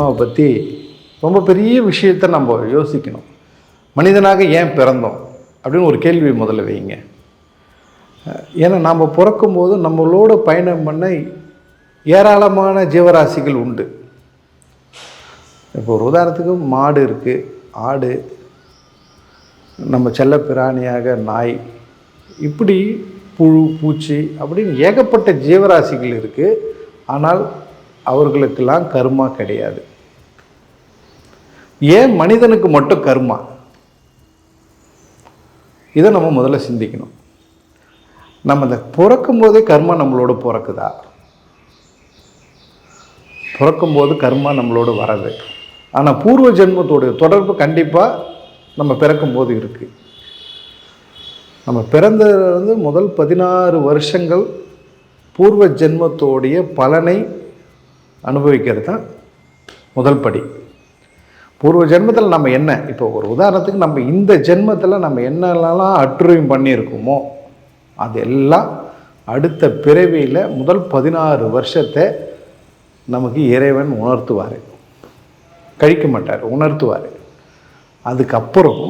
அம்மாவை பற்றி ரொம்ப பெரிய விஷயத்தை நம்ம யோசிக்கணும். மனிதனாக ஏன் பிறந்தோம்? அப்படின்னு ஒரு கேள்வி முதல்ல வைங்க. ஏன்னா நாம் பிறக்கும்போது நம்மளோட பயணம் பண்ண ஏராளமான ஜீவராசிகள் உண்டு. இப்போ ஒரு உதாரணத்துக்கு மாடு இருக்குது ஆடு நம்ம செல்ல பிராணியாக நாய் இப்படி புழு பூச்சி அப்படின்னு ஏகப்பட்ட ஜீவராசிகள் இருக்குது ஆனால் அவர்களுக்கெல்லாம் கருமா கிடையாது. ஏன் மனிதனுக்கு மட்டும் கர்மா? இதை நம்ம முதல்ல சிந்திக்கணும். நம்ம இந்த பிறக்கும் போதே கர்மா நம்மளோட பிறக்குதா? பிறக்கும்போது கர்மா நம்மளோட வரது. ஆனால் பூர்வ ஜென்மத்தோடைய தொடர்பு கண்டிப்பாக நம்ம பிறக்கும்போது இருக்குது நம்ம பிறந்தது முதல் பதினாறு வருஷங்கள் பூர்வ ஜென்மத்தோடைய பலனை அனுபவிக்கிறது தான் முதல் படி. பூர்வ ஜென்மத்தில் நம்ம என்ன? இப்போ ஒரு உதாரணத்துக்கு நம்ம இந்த ஜென்மத்தில் நம்ம என்னெல்லாம் அட்டுரியம் பண்ணியிருக்கோமோ அதெல்லாம் அடுத்த பிறவியில் முதல் பதினாறு வருஷத்தை நமக்கு இறைவன் உணர்த்துவார். கழிக்க மாட்டார் உணர்த்துவார். அதுக்கப்புறம்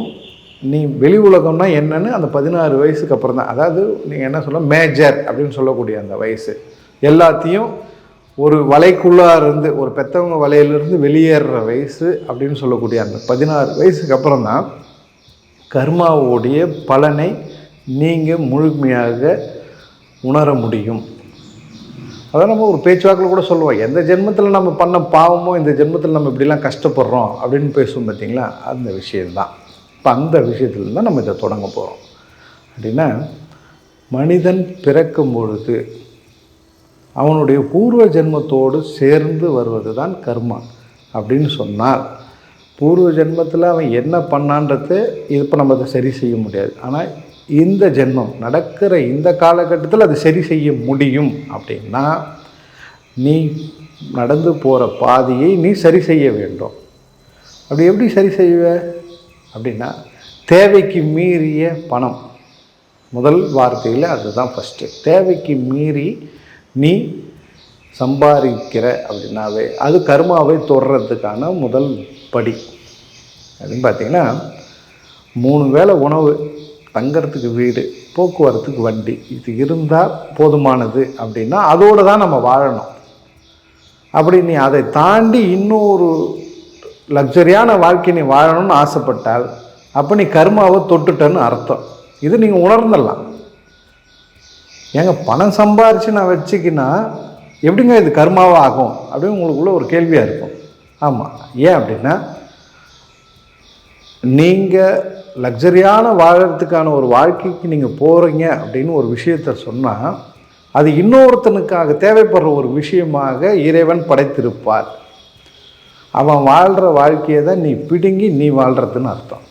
நீ வெளி உலகம்னா என்னன்னு அந்த பதினாறு வயசுக்கு அப்புறம் தான் அதாவது நீங்கள் என்ன சொல்ல மேஜர் அப்படின்னு சொல்லக்கூடிய அந்த வயசு. எல்லாத்தையும் ஒரு வலைக்குள்ளாக இருந்து ஒரு பெத்தவங்க வலையிலிருந்து வெளியேறுற வயசு அப்படின்னு சொல்லக்கூடிய அந்த பதினாறு வயசுக்கு அப்புறம் தான் கர்மாவோடைய பலனை நீங்கள் முழுமையாக உணர முடியும். அதான் நம்ம ஒரு பேச்சுவாக்கில் கூட சொல்லுவோம். எந்த ஜென்மத்தில் நம்ம பண்ண பாவமோ இந்த ஜென்மத்தில் நம்ம இப்படிலாம் கஷ்டப்படுறோம் அப்படின்னு பேசுவோம் பார்த்தீங்களா? அந்த விஷயந்தான் இப்போ அந்த விஷயத்துல தான் நம்ம இதை தொடங்க போகிறோம் அப்படின்னா மனிதன் பிறக்கும் பொழுது அவனுடைய பூர்வ ஜென்மத்தோடு சேர்ந்து வருவது தான் கர்மா அப்படின்னு சொன்னால் பூர்வ ஜென்மத்தில் அவன் என்ன பண்ணான்றது இப்போ நம்ம அதை சரி செய்ய முடியாது. ஆனால் இந்த ஜென்மம் நடக்கிற இந்த காலகட்டத்தில் அது சரி செய்ய முடியும் அப்படின்னா நீ நடந்து போகிற பாதையை நீ சரி செய்ய வேண்டும். அப்படி எப்படி சரி செய்வ? அப்படின்னா தேவைக்கு மீறிய பணம். முதல் வார்த்தையில் அதுதான் ஃபஸ்ட்டு தேவைக்கு மீறி நீ சம்பாதிக்கிற அப்படின்னாவே அது கர்மாவை தொடுறதுக்கான முதல் படி. அப்படின்னு பார்த்தீங்கன்னா மூணு வேளை உணவு தங்கிறதுக்கு வீடு போக்குவரத்துக்கு வண்டி இது இருந்தால் போதுமானது அப்படின்னா அதோடு தான் நம்ம வாழணும். அப்படி நீ அதை தாண்டி இன்னொரு லக்ஸரியான வாழ்க்கை நீ வாழணும்னு ஆசைப்பட்டால் அப்போ நீ கர்மாவை தொட்டுட்டன்னு அர்த்தம். இது நீங்கள் உணர்ந்துடலாம். ஏங்க பணம் சம்பாரித்து நான் வச்சுக்கினா எப்படிங்க இது கர்மாவாக ஆகும் அப்படின்னு உங்களுக்குள்ள ஒரு கேள்வியாக இருக்கும். ஆமாம் ஏன் அப்படின்னா நீங்கள் லக்ஸரியான வாழறதுக்கான ஒரு வாழ்க்கைக்கு நீங்கள் போகிறீங்க அப்படின்னு ஒரு விஷயத்த சொன்னால் அது இன்னொருத்தனுக்காக தேவைப்படுற ஒரு விஷயமாக இறைவன் படைத்திருப்பார். அவன் வாழ்கிற வாழ்க்கையை தான் நீ பிடுங்கி நீ வாழ்கிறதுன்னு அர்த்தம்.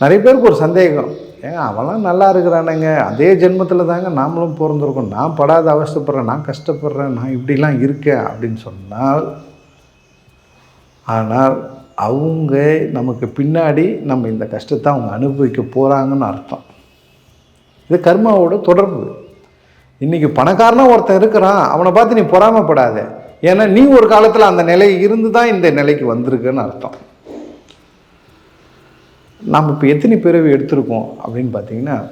நிறைய பேருக்கு ஒரு சந்தேகம். ஏங்க அவெல்லாம் நல்லா இருக்கிறானுங்க. அதே ஜென்மத்தில் தாங்க நாமளும் பிறந்திருக்கோம். நான் படாத அவஸ்தைப்படுறேன் நான் கஷ்டப்படுறேன் நான் இப்படிலாம் இருக்கேன் அப்படின்னு சொன்னால் ஆனால் அவங்க நமக்கு பின்னாடி நம்ம இந்த கஷ்டத்தை அவங்க அனுபவிக்க போகிறாங்கன்னு அர்த்தம். இது கர்மாவோட தொடர்பு. இன்றைக்கி பணக்காரனாக ஒருத்தன் இருக்கிறான் அவனை பார்த்து நீ பொறாமப்படாத. ஏன்னா நீ ஒரு காலத்தில் அந்த நிலை இருந்து தான் இந்த நிலைக்கு வந்திருக்குன்னு அர்த்தம். நாம் இப்போ எத்தனை பிறவி எடுத்திருக்கோம் அப்படின்னு பார்த்தீங்கன்னா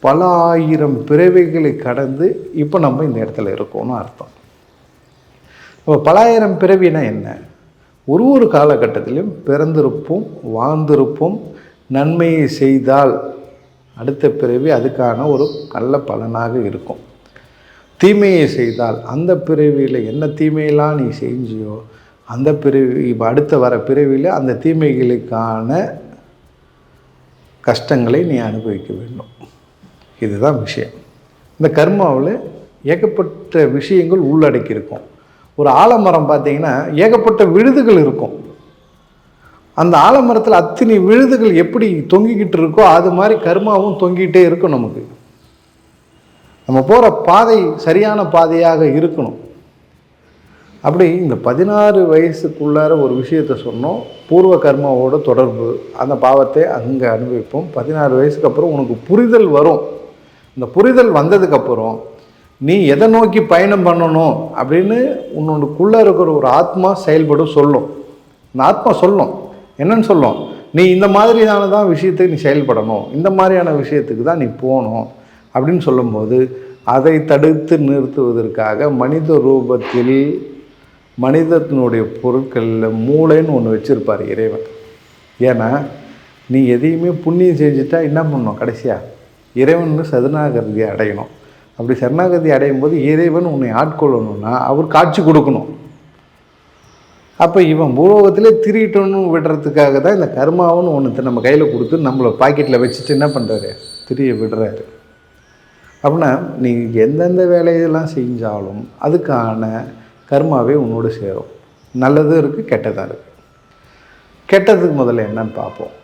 பல ஆயிரம் பிறவிகளை கடந்து இப்போ நம்ம இந்த இடத்துல இருக்கோம்னு அர்த்தம். இப்போ பலாயிரம் பிறவினா என்ன? ஒரு ஒரு காலகட்டத்திலும் பிறந்திருப்போம் வாழ்ந்திருப்போம் நன்மையை செய்தால் அடுத்த பிறவி அதுக்கான ஒரு நல்ல பலனாக இருக்கும். தீமையை செய்தால் அந்த பிறவியில் என்ன தீமையெல்லாம் நீ செஞ்சியோ அந்த பிறவி இப்போ அடுத்த வர பிறவியில் அந்த தீமைகளுக்கான கஷ்டங்களை நீ அனுபவிக்க வேண்டும். இதுதான் விஷயம். இந்த கர்மாவில் ஏகப்பட்ட விஷயங்கள் உள்ளடக்கி இருக்கும் ஒரு ஆலமரம் பார்த்தீங்கன்னா ஏகப்பட்ட விழுதுகள் இருக்கும். அந்த ஆலமரத்தில் அத்தனை விழுதுகள் எப்படி தொங்கிக்கிட்டு இருக்கோ அது மாதிரி கர்மாவும் தொங்கிட்டே இருக்கும் நமக்கு. நம்ம போகிற பாதை சரியான பாதையாக இருக்கணும். அப்படி இந்த பதினாறு வயசுக்குள்ளார ஒரு விஷயத்தை சொன்னோம். பூர்வ கர்மாவோட தொடர்பு அந்த பாவத்தை அங்கே அனுபவிப்போம். பதினாறு வயசுக்கு அப்புறம் உனக்கு புரிதல் வரும். இந்த புரிதல் வந்ததுக்கப்புறம் நீ எதை நோக்கி பயணம் பண்ணணும் அப்படின்னு உன்னோடக்குள்ளே இருக்கிற ஒரு ஆத்மா செயல்படும் சொல்லும். இந்த ஆத்மா சொல்லும். என்னன்னு சொல்லும்? நீ இந்த மாதிரியான தான் விஷயத்துக்கு நீ செயல்படணும். இந்த மாதிரியான விஷயத்துக்கு தான் நீ போகணும் அப்படின்னு சொல்லும்போது அதை தடுத்து நிறுத்துவதற்காக மனித ரூபத்தில் மனிதத்தினுடைய பொருட்களில் மூளைன்னு ஒன்று வச்சுருப்பார் இறைவன். ஏன்னா நீ எதையுமே புண்ணியம் செஞ்சுட்டா என்ன பண்ணணும் கடைசியாக இறைவன் சதுநாகதி அடையணும். அப்படி சரணாகதி அடையும் போது இறைவன் உன்னை ஆட்கொள்ளணும்னா அவர் காட்சி கொடுக்கணும். அப்போ இவன் பூலோகத்திலே திரிட்டணும் விடுறதுக்காக தான் இந்த கர்மாவுன்னு ஒன்று நம்ம கையில் கொடுத்து நம்மளை பாக்கெட்டில் வச்சுட்டு என்ன பண்ணுறாரு திரிய விடுறாரு. அப்படின்னா நீ எந்தெந்த வேலையெல்லாம் செஞ்சாலும் அதுக்கான கர்மாவே உன்னோடு சேரும். நல்லதும் இருக்குது கெட்டதாக இருக்குது கெட்டதுக்கு முதல்ல என்னன்னு பார்ப்போம்.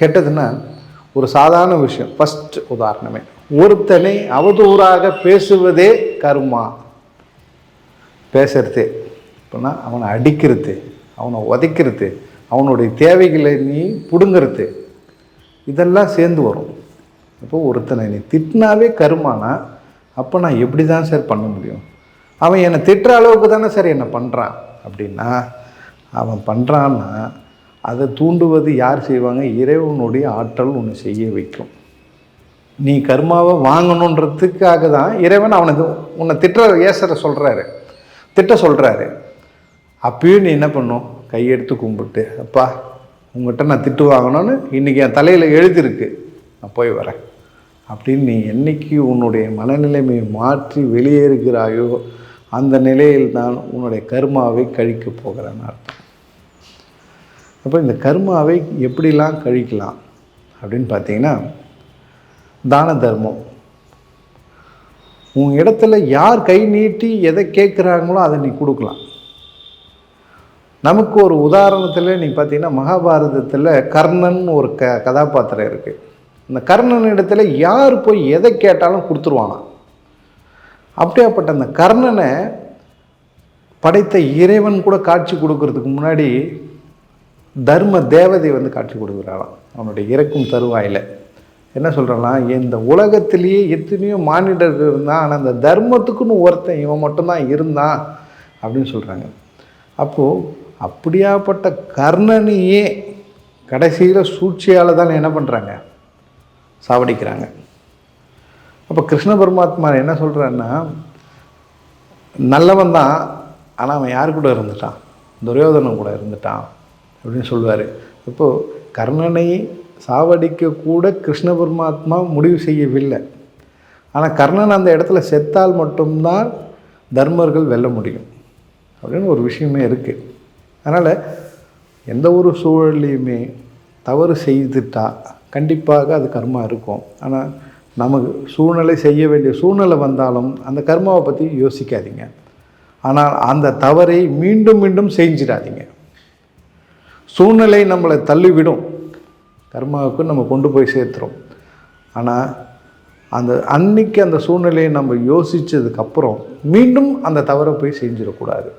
கெட்டதுன்னா ஒரு சாதாரண விஷயம். ஃபஸ்ட் உதாரணமே. ஒருத்தனை அவதூறாக பேசுவதே கர்மா. பேசுறது. இப்போனா அவனை அடிக்கிறது அவனை உதைக்கிறது அவனுடைய தேவைகளை நீ பிடுங்கிறது. இதெல்லாம் சேர்ந்து வரும். இப்போ ஒருத்தனை நீ திட்டினாவே கருமானா அப்போ நான் எப்படி தான் சார் பண்ண முடியும்? அவன் என்னை திட்டுற அளவுக்கு தானே சார் என்னை பண்ணுறான் அப்படின்னா அவன் பண்ணுறான்னா அதை தூண்டுவது யார் செய்வாங்க? இறைவனுடைய ஆற்றல் ஒன்று செய்ய வைக்கும். நீ கர்மாவை வாங்கணுன்றதுக்காக தான் இறைவன் அவனுக்கு உன்னை திட்டுற ஏசரை சொல்கிறாரு திட்ட சொல்கிறாரு அப்பயும் நீ என்ன பண்ணும் கையெடுத்து கும்பிட்டு அப்பா உங்கள்கிட்ட நான் திட்டு வாங்கணும்னு இன்றைக்கி என் தலையில் எழுதிருக்கு. நான் போய் வரேன். அப்படின்னு நீ என்னைக்கு உன்னுடைய மனநிலைமையை மாற்றி வெளியேறுகிறாயோ அந்த நிலையில் தான் உன்னுடைய கர்மாவை கழிக்கப் போகிறேன்னு அர்த்தம். அப்போ இந்த கர்மாவை எப்படிலாம் கழிக்கலாம் அப்படின்னு பார்த்தீங்கன்னா தான தர்மம். உன் இடத்துல யார் கை நீட்டி எதை கேட்குறாங்களோ அதை நீ கொடுக்கலாம். நமக்கு ஒரு உதாரணத்தில் நீ பார்த்தீங்கன்னா மகாபாரதத்தில் கர்ணன் ஒரு க கதாபாத்திரம் இருக்குது இந்த கர்ணன் இடத்துல யார் போய் எதை கேட்டாலும் கொடுத்துருவானா அப்படியாப்பட்ட அந்த கர்ணனை படைத்த இறைவன் கூட காட்சி கொடுக்கறதுக்கு முன்னாடி தர்ம தேவதை வந்து காட்சி கொடுக்குறாளாம். அவனுடைய இறக்கும் தருவாயில். என்ன சொல்கிறான்னா இந்த உலகத்திலேயே எத்தனையோ மானிடர்கள் இருந்தான் ஆனால் அந்த தர்மத்துக்குன்னு ஒருத்தன் இவன் மட்டும்தான் இருந்தான் அப்படின்னு சொல்கிறாங்க அப்போது அப்படியாப்பட்ட கர்ணனையே கடைசியில் சூழ்ச்சியால் தான் என்ன பண்ணுறாங்க சாவடிக்கிறாங்க. அப்போ கிருஷ்ண பரமாத்மா என்ன சொல்கிறான்னா நல்லவன் தான் ஆனால் அவன் யார் கூட இருந்துட்டான்? துரியோதனன் கூட இருந்துட்டான் அப்படின்னு சொல்லுவார். இப்போது கர்ணனை சாவடிக்க கூட கிருஷ்ண பரமாத்மா முடிவு செய்யவில்லை. ஆனால் கர்ணன் அந்த இடத்துல செத்தால் மட்டும்தான் தர்மர்கள் வெல்ல முடியும். அப்படின்னு ஒரு விஷயமே இருக்குது அதனால் எந்த ஒரு சூழல்லையுமே தவறு செய்துட்டா கண்டிப்பாக அது கர்மா இருக்கும். ஆனால் நமக்கு சூழ்நிலை செய்ய வேண்டிய சூழ்நிலை வந்தாலும் அந்த கர்மாவை பற்றி யோசிக்காதீங்க. ஆனால் அந்த தவறை மீண்டும் மீண்டும் செஞ்சிடாதீங்க. சூழ்நிலை நம்மளை தள்ளிவிடும். கர்மாவுக்கு நம்ம கொண்டு போய் சேர்த்துறோம். ஆனால் அந்த அன்னைக்கு அந்த சூழ்நிலையை நம்ம யோசித்ததுக்கப்புறம் மீண்டும் அந்த தவறை போய் செஞ்சிடக்கூடாது.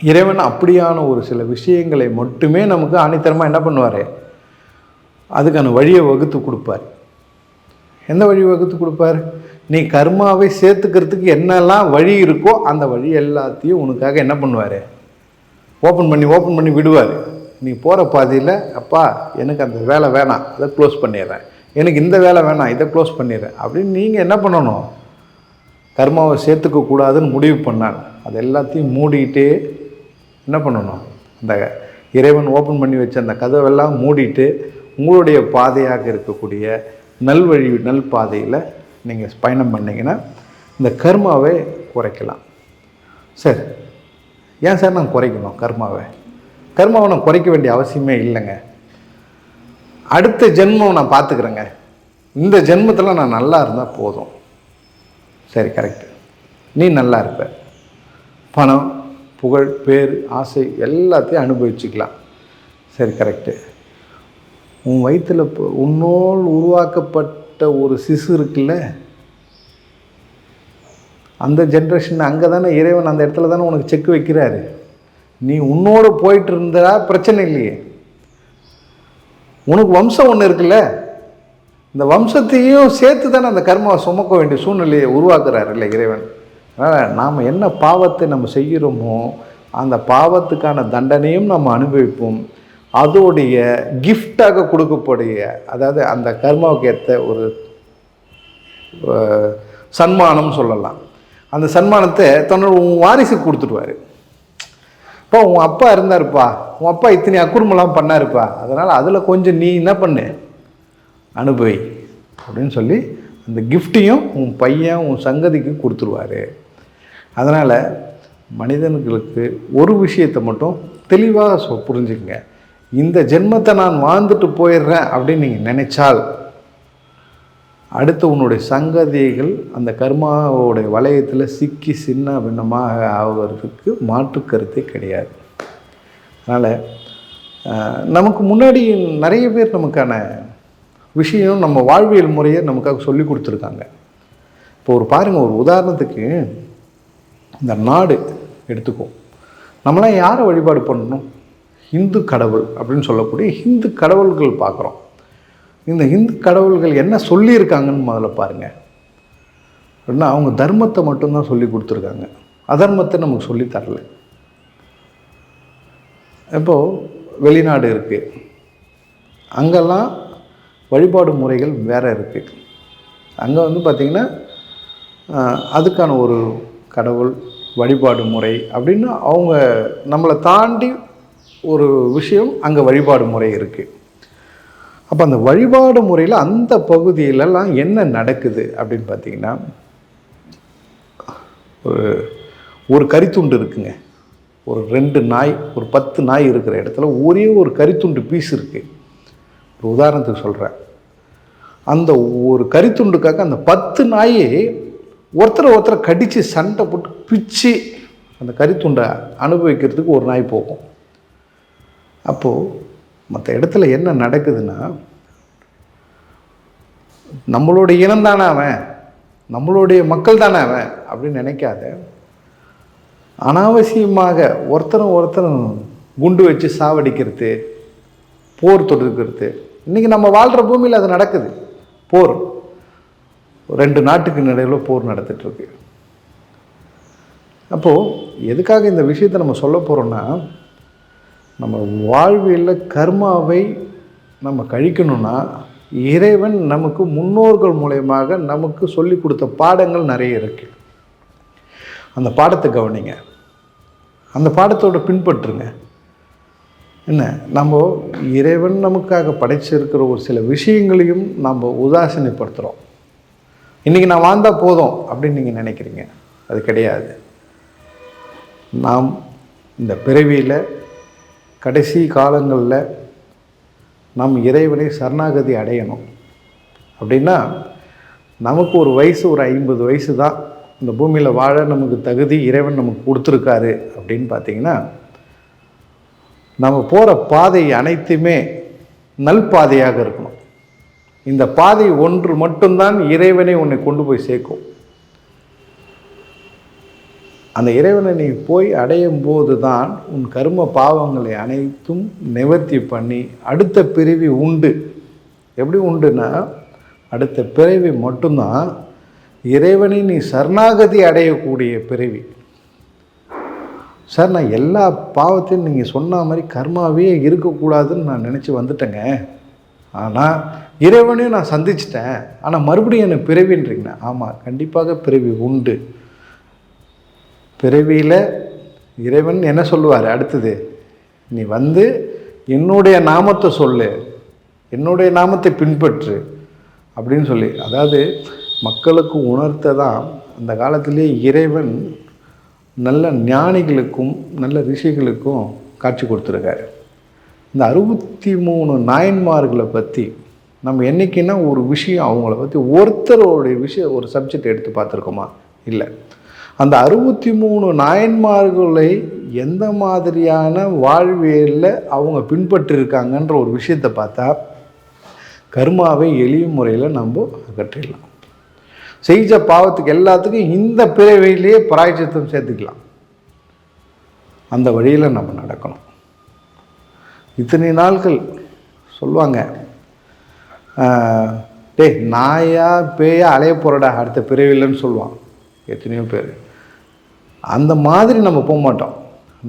இறைவன் அப்படியான ஒரு சில விஷயங்களை மட்டுமே நமக்கு அனைத்தரமாக என்ன பண்ணுவார்? அதுக்கான வழியை வகுத்து கொடுப்பார். எந்த வழி வகுத்து கொடுப்பார்? நீ கர்மாவை சேர்த்துக்கிறதுக்கு என்னெல்லாம் வழி இருக்கோ அந்த வழி எல்லாத்தையும் உனக்காக என்ன பண்ணுவார்? ஓப்பன் பண்ணி ஓப்பன் பண்ணி விடுவார். நீ போகிற பாதியில் அப்பா எனக்கு அந்த வேலை வேணாம். அதை க்ளோஸ் பண்ணிடுறேன். எனக்கு இந்த வேலை வேணாம். இதை க்ளோஸ் பண்ணிடுறேன். அப்படின்னு நீங்கள் என்ன பண்ணணும்? கர்மாவை சேர்த்துக்க கூடாதுன்னு முடிவு பண்ணான் அது எல்லாத்தையும் மூடிட்டு என்ன பண்ணணும்? அந்த இறைவன் ஓப்பன் பண்ணி வச்ச அந்த கதவெல்லாம் மூடிட்டு உங்களுடைய பாதையாக இருக்கக்கூடிய நல்வழி நல் பாதையில் நீங்கள் பயணம் பண்ணிங்கன்னா இந்த கர்மாவை குறைக்கலாம். சார். ஏன் சார் நான் குறைக்கணும் கர்மாவை? கர்மாவை நான் குறைக்க வேண்டிய அவசியமே இல்லைங்க. அடுத்த ஜென்மம் நான் பார்த்துக்கிறேங்க. இந்த ஜென்மத்தில் நான் நல்லா இருந்தால் போதும். சரி கரெக்டு நீ நல்லா இருப்ப. பணம் புகழ் பேர் ஆசை எல்லாத்தையும் அனுபவிச்சுக்கலாம். சரி கரெக்டு உன் வயிற்றில் உன்னோல் உருவாக்கப்பட்ட ஒரு சிசு இருக்குல்ல? அந்த ஜென்ரேஷன் அங்கே தானே இறைவன் அந்த இடத்துல தானே உனக்கு செக் வைக்கிறாரு. நீ உன்னோடு போயிட்டு இருந்தா பிரச்சனை இல்லையே. உனக்கு வம்சம் ஒன்று இருக்குல்ல? இந்த வம்சத்தையும் சேர்த்து தானே அந்த கர்மாவை சுமக்க வேண்டிய சூழ்நிலையை உருவாக்குறாரு இல்லை இறைவன். அதனால் நாம் என்ன பாவத்தை நம்ம செய்கிறோமோ அந்த பாவத்துக்கான தண்டனையும் நம்ம அனுபவிப்போம். அதோடைய கிஃப்டாக கொடுக்கக்கூடிய அதாவது அந்த கர்மாவுக்கு ஏற்ற ஒரு சன்மானம் சொல்லலாம். அந்த சன்மானத்தை தன்னோட உன் வாரிசுக்கு கொடுத்துடுவார். இப்போ உன் அப்பா இருந்தாருப்பா. உன் அப்பா இத்தனை அக்குறுமெல்லாம் பண்ணாருப்பா. அதனால் அதில் கொஞ்சம் நீ என்ன பண்ணு? அனுபவி. அப்படின்னு சொல்லி அந்த கிஃப்டையும் உன் பையன் உன் சங்கதிக்கு கொடுத்துருவாரு அதனால் மனிதன்களுக்கு ஒரு விஷயத்தை மட்டும் தெளிவாக புரிஞ்சுக்கங்க. இந்த ஜென்மத்தை நான் வாழ்ந்துட்டு போயிடுறேன் அப்படின்னு நீங்கள் நினைச்சால் அடுத்து உன்னுடைய சங்கதிகள் அந்த கர்மாவோடைய வளையத்தில் சிக்கி சின்ன பின்னமாக ஆகிறதுக்கு மாற்று கருத்தே கிடையாது. அதனால் நமக்கு முன்னாடி நிறைய பேர் நமக்கான விஷயம் நம்ம வாழ்வியல் முறையை நமக்காக சொல்லி கொடுத்துருக்காங்க. இப்போ ஒரு பாருங்கள் ஒரு உதாரணத்துக்கு இந்த நாடு எடுத்துக்கும் நம்மளாம் யாரை வழிபாடு பண்ணணும்? இந்து கடவுள் அப்படின்னு சொல்லக்கூடிய ஹிந்து கடவுள்கள் பார்க்குறோம். இந்த இந்து கடவுள்கள் என்ன சொல்லியிருக்காங்கன்னு முதல்ல பாருங்கள் அப்படின்னா அவங்க தர்மத்தை மட்டும்தான் சொல்லி கொடுத்துருக்காங்க. அதர்மத்தை நமக்கு சொல்லி தரல. இப்போது வெளிநாடு இருக்குது அங்கெல்லாம் வழிபாடு முறைகள் வேறு இருக்குது அங்கே வந்து பார்த்திங்கன்னா அதுக்கான ஒரு கடவுள் வழிபாடு முறை அப்படின்னு அவங்க நம்மளை தாண்டி ஒரு விஷயம் அங்கே வழிபாடு முறை இருக்குது அப்போ அந்த வழிபாடு முறையில் அந்த பகுதியிலலாம் என்ன நடக்குது அப்படின்னு பார்த்தீங்கன்னா ஒரு ஒரு கரித்துண்டு இருக்குங்க. ஒரு ரெண்டு நாய் ஒரு பத்து நாய் இருக்கிற இடத்துல ஒரே ஒரு கரித்துண்டு பீஸ் இருக்குது ஒரு உதாரணத்துக்கு சொல்கிறேன் அந்த ஒரு கரித்துண்டுக்காக அந்த பத்து நாயை ஒருத்தரை ஒருத்தரை கடித்து சண்டை போட்டு பிச்சு அந்த கரித்துண்டை அனுபவிக்கிறதுக்கு ஒரு நாய் போகும். அப்போது மற்ற இடத்துல என்ன நடக்குதுன்னா நம்மளுடைய இனம் தானே அவன் நம்மளுடைய மக்கள் தானே அவன் அப்படின்னு நினைக்காத. அனாவசியமாக ஒருத்தரும் ஒருத்தரும் குண்டு வச்சு சாவடிக்கிறது போர் தொடுக்கிறது. இன்றைக்கி நம்ம வாழ்கிற பூமியில் அது நடக்குது போர். ரெண்டு நாட்டுக்கு நடையில் போர் நடத்திட்டுருக்கு அப்போது எதுக்காக இந்த விஷயத்தை நம்ம சொல்ல போகிறோன்னா நம்ம வாழ்வியலில் கர்மாவை நம்ம கழிக்கணும்னா இறைவன் நமக்கு முன்னோர்கள் மூலயமாக நமக்கு சொல்லி கொடுத்த பாடங்கள் நிறைய இருக்கு. அந்த பாடத்தை கவனிங்க. அந்த பாடத்தோட பின்பற்றுங்க. என்ன? நம்ம இறைவன் நமக்காக படைச்சிருக்கிற ஒரு சில விஷயங்களையும் நம்ம உதாசீனப்படுத்துகிறோம் இன்றைக்கி நான் வாழ்ந்தால் போதும் அப்படின்னு நீங்கள் நினைக்கிறீங்க. அது கிடையாது. நாம் இந்த பிறவியில் கடைசி காலங்களில் நம் இறைவனை சரணாகதி அடையணும். அப்படின்னா நமக்கு ஒரு வயசு ஒரு ஐம்பது வயசு தான். இந்த பூமியில் வாழ நமக்கு தகுதி இறைவன் நமக்கு கொடுத்துருக்காரு அப்படின்னு பார்த்தீங்கன்னா நம்ம போகிற பாதை அனைத்துமே நல் பாதையாக இருக்கணும். இந்த பாதை ஒன்று மட்டும்தான் இறைவனை உன்னை கொண்டு போய் சேர்க்கும். அந்த இறைவனை நீ போய் அடையும் போது தான் உன் கர்ம பாவங்களை அனைத்தும் நிவர்த்தி பண்ணி அடுத்த பிறவி உண்டு. எப்படி உண்டுன்னா அடுத்த பிறவி மட்டும்தான் இறைவனை நீ சரணாகதி அடையக்கூடிய பிறவி. சார் நான் எல்லா பாவத்தையும் நீங்கள் சொன்ன மாதிரி கர்மாவே இருக்கக்கூடாதுன்னு நான் நினச்சி வந்துட்டேங்க. ஆனால் இறைவனையும் நான் சந்திச்சிட்டேன். ஆனால் மறுபடியும் என்னை பிறவின்றீங்கண்ணா ஆமாம் கண்டிப்பாக பிறவி உண்டு. பிறவியில் இறைவன் என்ன சொல்லுவார்? அடுத்தது நீ வந்து என்னுடைய நாமத்தை சொல்லு என்னுடைய நாமத்தை பின்பற்று அப்படின்னு சொல்லி. அதாவது மக்களுக்கு உணர்த்த தான் அந்த காலத்திலே இறைவன் நல்ல ஞானிகளுக்கும் நல்ல ரிஷிகளுக்கும் காட்சி கொடுத்துருக்காரு. இந்த அறுபத்தி மூணு நாயன்மார்களை பற்றி நம்ம என்றைக்குன்னா ஒரு விஷயம் அவங்கள பற்றி ஒருத்தரோடைய விஷயம் ஒரு சப்ஜெக்ட் எடுத்து பார்த்துருக்கோமா? இல்லை. அந்த அறுபத்தி மூணு நாயன்மார்களை எந்த மாதிரியான வாழ்வியலில் அவங்க பின்பற்றிருக்காங்கன்ற ஒரு விஷயத்தை பார்த்தா கர்மாவை எளிய முறையில் நம்ம அகற்றிடலாம். செய்த பாவத்துக்கு எல்லாத்துக்கும் இந்த பிறவையிலேயே பிராய்ச்சித்தம் சேர்த்துக்கலாம். அந்த வழியில் நம்ம நடக்கணும். இத்தனை நாட்கள் சொல்லுவாங்க டேய் நாயா பேயா அலைய போகிறடா அடுத்த பிறவில்லைன்னு சொல்லுவான். எத்தனையோ பேர். அந்த மாதிரி நம்ம போக மாட்டோம்.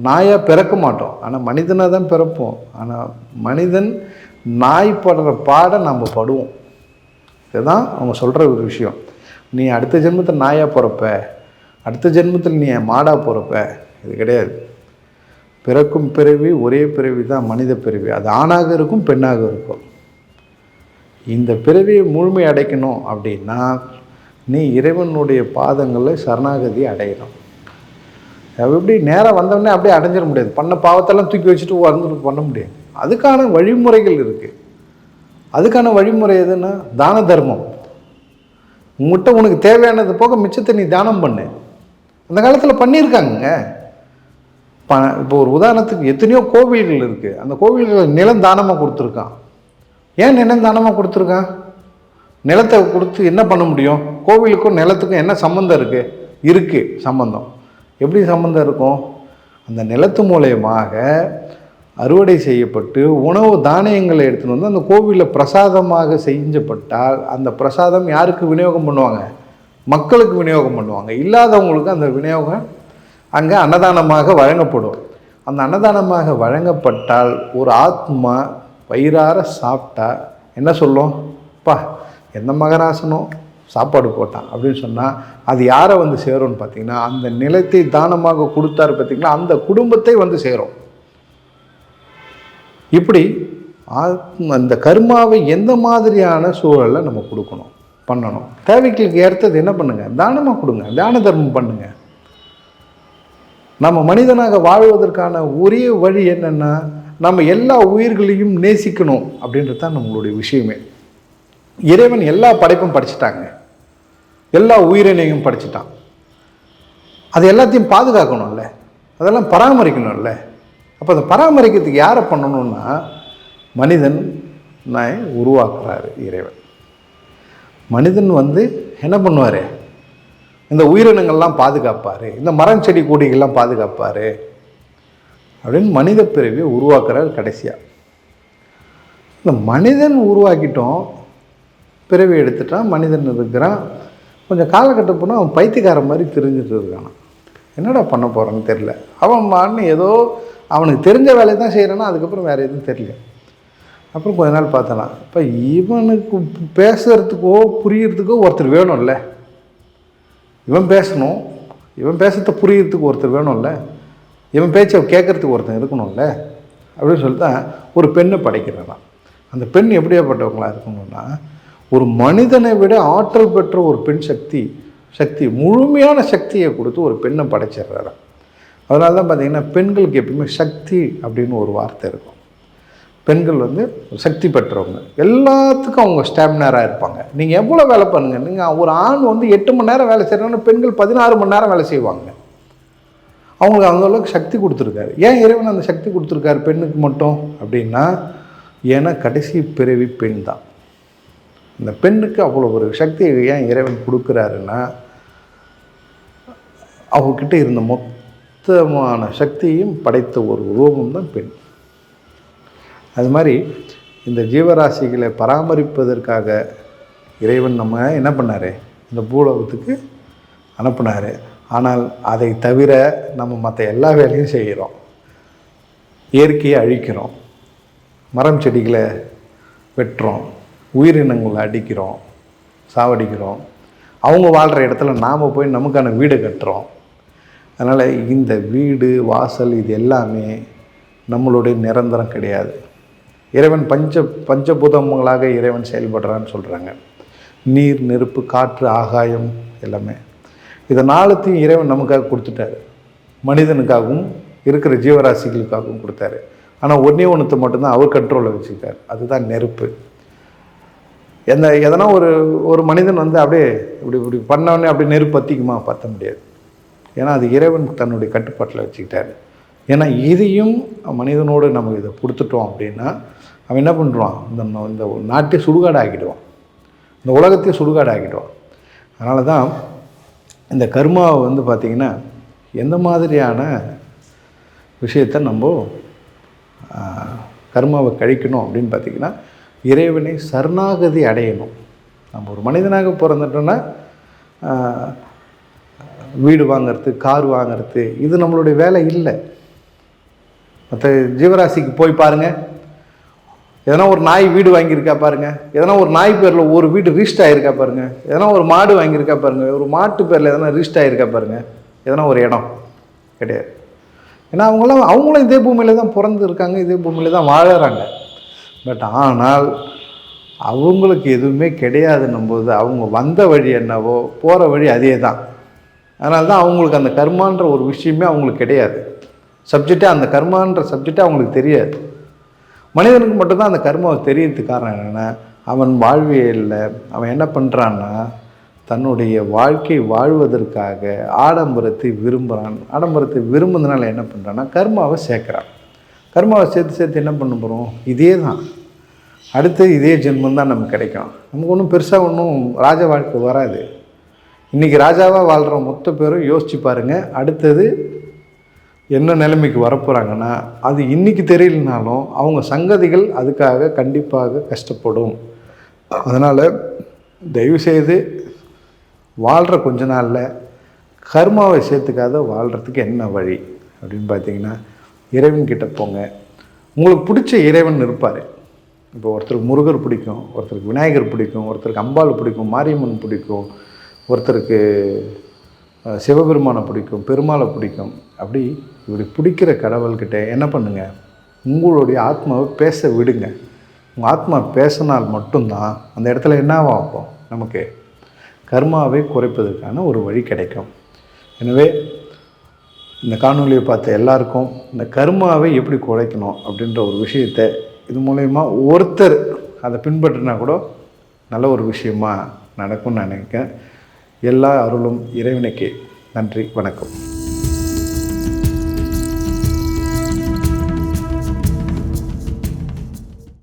நாயாக பிறக்க மாட்டோம். ஆனால் மனிதனாக தான் பிறப்போம். ஆனால் மனிதன் நாய் படுற பாட நம்ம படுவோம். இதுதான் அவங்க சொல்கிற ஒரு விஷயம். நீ அடுத்த ஜென்மத்தில் நாயாக பிறப்ப. அடுத்த ஜென்மத்தில் நீ மாடாக பிறப்ப. இது கிடையாது. பிறக்கும் பிறவி ஒரே பிறவி தான் மனித பிறவி. அது ஆணாக இருக்கும் பெண்ணாக இருக்கும். இந்த பிறவியை முழுமை அடைக்கணும் அப்படின்னா நீ இறைவனுடைய பாதங்களில் சரணாகதி அடையணும். எப்படி நேராக வந்தோடனே அப்படியே அடைஞ்சிட முடியாது. பண்ண பாவத்தெல்லாம் தூக்கி வச்சுட்டு வந்துட்டு பண்ண முடியாது. அதுக்கான வழிமுறைகள் இருக்குது அதுக்கான வழிமுறை எதுன்னா தான தர்மம். உங்கள்கிட்ட உனக்கு தேவையானது போக மிச்சத்தை நீ தானம் பண்ணு. அந்த காலத்தில் பண்ணியிருக்காங்கங்க. ப இப்போ ஒரு உதாரணத்துக்கு எத்தனையோ கோவில்கள் இருக்குது அந்த கோவில்கள் நிலம் தானமாக கொடுத்துருக்கான். ஏன் நிலம் தானமாக கொடுத்துருக்கான்? நிலத்தை கொடுத்து என்ன பண்ண முடியும்? கோவிலுக்கும் நிலத்துக்கும் என்ன சம்மந்தம் இருக்குது இருக்குது சம்மந்தம் எப்படி சம்மந்தம் இருக்கும்? அந்த நிலத்து மூலயமாக அறுவடை செய்யப்பட்டு உணவு தானியங்களை எடுத்துன்னு வந்து அந்த கோவிலில் பிரசாதமாக செஞ்சப்பட்டால் அந்த பிரசாதம் யாருக்கு விநியோகம் பண்ணுவாங்க? மக்களுக்கு விநியோகம் பண்ணுவாங்க. இல்லாதவங்களுக்கு அந்த விநியோகம் அங்கே அன்னதானமாக வழங்கப்படும். அந்த அன்னதானமாக வழங்கப்பட்டால் ஒரு ஆத்மா வயிறார சாப்பிட்டா என்ன சொல்லும்? பா எந்த மகராசனும்? சாப்பாடு போட்டான் அப்படின்னு சொன்னால் அது யாரை வந்து சேரும்னு பார்த்தீங்கன்னா அந்த நிலத்தை தானமாக கொடுத்தாரு பார்த்தீங்களா? அந்த குடும்பத்தை வந்து சேரும். இப்படி அந்த கர்மாவை எந்த மாதிரியான சூழலில் நம்ம கொடுக்கணும் பண்ணணும்? தேவைகளுக்கு ஏற்றது என்ன பண்ணுங்கள் தானமாக கொடுங்க. தான தர்மம் பண்ணுங்கள் நம்ம மனிதனாக வாழ்வதற்கான ஒரே வழி என்னென்னா நம்ம எல்லா உயிர்களையும் நேசிக்கணும் அப்படின்றது தான் நம்மளுடைய விஷயமே. இறைவன் எல்லா படைப்பும் படிச்சுட்டாங்க. எல்லா உயிரினையும் படைச்சிட்டான். அது எல்லாத்தையும் பாதுகாக்கணும்ல. அதெல்லாம் பராமரிக்கணும்ல. அப்போ அதை பராமரிக்கிறதுக்கு யாரை பண்ணணும்னா மனிதன் நான் உருவாக்குறாரு இறைவன். மனிதன் வந்து என்ன பண்ணுவார்? இந்த உயிரினங்கள்லாம் பாதுகாப்பார். இந்த மரம் செடி கொடிகள்லாம் பாதுகாப்பார். அப்படின்னு மனித பிறவியை உருவாக்குறாரு கடைசியாக இந்த மனிதன் உருவாக்கிட்டோம் பிறவி எடுத்துட்டான் மனிதன் இருக்கிறான். கொஞ்சம் காலக்கட்டம் போனால் அவன் பைத்தியக்காரன் மாதிரி தெரிஞ்சுட்டு இருக்கான். என்னடா பண்ண போகிறான்னு தெரில அவன் மான்னு ஏதோ அவனுக்கு தெரிஞ்ச வேலையை தான் செய்கிறானா அதுக்கப்புறம் வேறு எதுவும் தெரியல. அப்புறம் கொஞ்ச நாள் பார்த்தனா இப்போ இவனுக்கு பேசுகிறதுக்கோ புரியறதுக்கோ ஒருத்தர் வேணும்ல. இவன் பேசணும். இவன் பேசுறத புரியறதுக்கு ஒருத்தர் வேணும்ல. இவன் பேச்சை கேட்குறதுக்கு ஒருத்தன் இருக்கணும்ல. அப்படின்னு சொல்லி தான் ஒரு பெண்ணை படைக்கிறான் அந்த பெண் எப்படியாப்பட்டவங்களா இருக்கணும்னா ஒரு மனிதனை விட ஆற்றல் பெற்ற ஒரு பெண் சக்தி சக்தி முழுமையான சக்தியை கொடுத்து ஒரு பெண்ணை படைச்சிடுறாரு. அதனால தான் பார்த்திங்கன்னா பெண்களுக்கு எப்பயுமே சக்தி அப்படின்னு ஒரு வார்த்தை இருக்கும். பெண்கள் வந்து சக்தி பெற்றவங்க. எல்லாத்துக்கும் அவங்க ஸ்டாமினராக இருப்பாங்க. நீங்கள் எவ்வளோ வேலை பண்ணுங்கள் நீங்கள் ஒரு ஆண் வந்து எட்டு மணி நேரம் வேலை செய்கிறாங்கன்னா பெண்கள் பதினாறு மணி நேரம் வேலை செய்வாங்க. அவங்களுக்கு அந்த அளவுக்கு சக்தி கொடுத்துருக்காரு. ஏன் இறைவன் அந்த சக்தி கொடுத்துருக்காரு பெண்ணுக்கு மட்டும்? அப்படின்னா ஏன்னா கடைசி பிறவி பெண் தான் இந்த பெண்ணுக்கு அவ்வளோ ஒரு சக்தியை ஏன் இறைவன் கொடுக்குறாருன்னா அவங்கக்கிட்ட இருந்த மொத்தமான சக்தியையும் படைத்த ஒரு உருவம் தான் பெண். அது மாதிரி இந்த ஜீவராசிகளை பராமரிப்பதற்காக இறைவன் நம்ம என்ன பண்ணார்? இந்த பூலோகத்துக்கு அனுப்புனார். ஆனால் அதை தவிர நம்ம மற்ற எல்லா வேலையும் செய்கிறோம். இயற்கையை அழிக்கிறோம். மரம் செடிகளை வெட்டுறோம். உயிரினங்களை அடிக்கிறோம் சாவடிக்கிறோம். அவங்க வாழ்கிற இடத்துல நாம் போய் நமக்கான வீடு கட்டுறோம். அதனால் இந்த வீடு வாசல் இது எல்லாமே நம்மளுடைய நிரந்தரம் கிடையாது. இறைவன் பஞ்ச பஞ்சபூதங்களாக இறைவன் செயல்படுறான்னு சொல்கிறாங்க நீர் நெருப்பு காற்று ஆகாயம் எல்லாமே. இதை நாலுத்தையும் இறைவன் நமக்காக கொடுத்துட்டாரு. மனிதனுக்காகவும் இருக்கிற ஜீவராசிகளுக்காகவும் கொடுத்தாரு. ஆனால் ஒன்றே ஒன்றத்தை மட்டும்தான் அவர் கண்ட்ரோலில் வச்சுக்கிட்டார். அதுதான் நெருப்பு. எந்த எதனா ஒரு ஒரு மனிதன் வந்து அப்படியே இப்படி இப்படி பண்ணவொடனே அப்படியே நெருப்பு பற்றிக்குமா பற்ற முடியாது. ஏன்னா அது இறைவன் தன்னுடைய கட்டுப்பாட்டில் வச்சுக்கிட்டாரு. ஏன்னா இதையும் மனிதனோடு நம்ம இதை கொடுத்துட்டோம் அப்படின்னா அவன் என்ன பண்ணுறான் இந்த இந்த நாட்டை சுடுகாடு ஆக்கிடுவான் இந்த உலகத்தையே சுடுகாடு ஆக்கிடுவான் அதனால தான் இந்த கர்மாவை வந்து பார்த்திங்கன்னா எந்த மாதிரியான விஷயத்தை நம்ம கர்மாவை கழிக்கணும் அப்படின்னு பார்த்திங்கன்னா இறைவனை சரணாகதி அடையணும். நம்ம ஒரு மனிதனாக பிறந்துட்டோன்னா வீடு வாங்குறது கார் வாங்குறது இது நம்மளுடைய வேலை இல்லை. மற்ற ஜீவராசிக்கு போய் பாருங்கள் எதனா ஒரு நாய் வீடு வாங்கியிருக்கா பாருங்கள் எதனா ஒரு நாய் பேரில் ஒரு வீடு ரிஸ்ட் ஆகிருக்கா பாருங்கள் எதனா ஒரு மாடு வாங்கியிருக்கா பாருங்கள் ஒரு மாட்டு பேரில் எதனா ரிஸ்ட் ஆகிருக்கா பாருங்கள் எதனா ஒரு இடம். கிடையாது. ஏன்னா அவங்களாம் அவங்களும் இதே பூமியில் தான் பிறந்திருக்காங்க இதே பூமியில் தான் வாழறாங்க. பட் ஆனால் அவங்களுக்கு எதுவுமே கிடையாதுன்னும் போது அவங்க வந்த வழி என்னவோ போகிற வழி அதே தான் அதனால தான் அவங்களுக்கு அந்த கர்மான்ற ஒரு விஷயமே அவங்களுக்கு கிடையாது. சப்ஜெக்டே அந்த கர்மான்ற சப்ஜெக்டே அவங்களுக்கு தெரியாது. மனிதனுக்கு மட்டும்தான் அந்த கர்மாவை தெரியறதுக்கு காரணம் என்னென்னா அவன் வாழ்வியலில் அவன் என்ன பண்ணுறான்னா தன்னுடைய வாழ்க்கை வாழ்வதற்காக ஆடம்பரத்தை விரும்புகிறான் ஆடம்பரத்தை விரும்புனதுனால என்ன பண்ணுறான்னா கர்மாவை சேர்க்குறான். கர்மாவை சேர்த்து சேர்த்து என்ன பண்ண போகிறோம் இதே தான். அடுத்து இதே ஜென்மம் தான் நமக்கு கிடைக்கும். நமக்கு ஒன்றும் பெருசாக ஒன்றும் ராஜ வாழ்க்கை வராது. இன்றைக்கி ராஜாவாக வாழ்கிற மொத்த பேரும் யோசிச்சு பாருங்கள் அடுத்தது என்ன நிலைமைக்கு வரப்போகிறாங்கன்னா அது இன்றைக்கி தெரியலனாலும் அவங்க சங்கதிகள் அதுக்காக கண்டிப்பாக கஷ்டப்படும். அதனால் தயவுசெய்து வாழ்கிற கொஞ்ச நாளில் கர்மாவை சேர்த்துக்காத வாழ்கிறதுக்கு என்ன வழி? அப்படின்னு பார்த்தீங்கன்னா இறைவன் கிட்டே போங்க. உங்களுக்கு பிடிச்ச இறைவன் இருப்பார். இப்போ ஒருத்தருக்கு முருகர் பிடிக்கும் ஒருத்தருக்கு விநாயகர் பிடிக்கும் ஒருத்தருக்கு அம்பாள் பிடிக்கும் மாரியம்மன் பிடிக்கும் ஒருத்தருக்கு சிவபெருமானை பிடிக்கும் பெருமாளை பிடிக்கும். அப்படி இப்படி பிடிக்கிற கடவுள்கிட்ட என்ன பண்ணுங்கள் உங்களுடைய ஆத்மாவை பேச விடுங்க. உங்கள் ஆத்மா பேசினால் மட்டும்தான் அந்த இடத்துல என்னவா ஆகும்? நமக்கு கர்மாவை குறைப்பதற்கான ஒரு வழி கிடைக்கும். எனவே இந்த காணொலியை பார்த்த எல்லாருக்கும் இந்த கர்மாவை எப்படி குறைக்கணும் அப்படின்ற ஒரு விஷயத்தை இது மூலயமா ஒருத்தர் அதை பின்பற்றினா கூட நல்ல ஒரு விஷயமா நடக்கும்னு நினைக்கிறேன். எல்லா அருளும் இறைவனுக்கே. நன்றி வணக்கம்.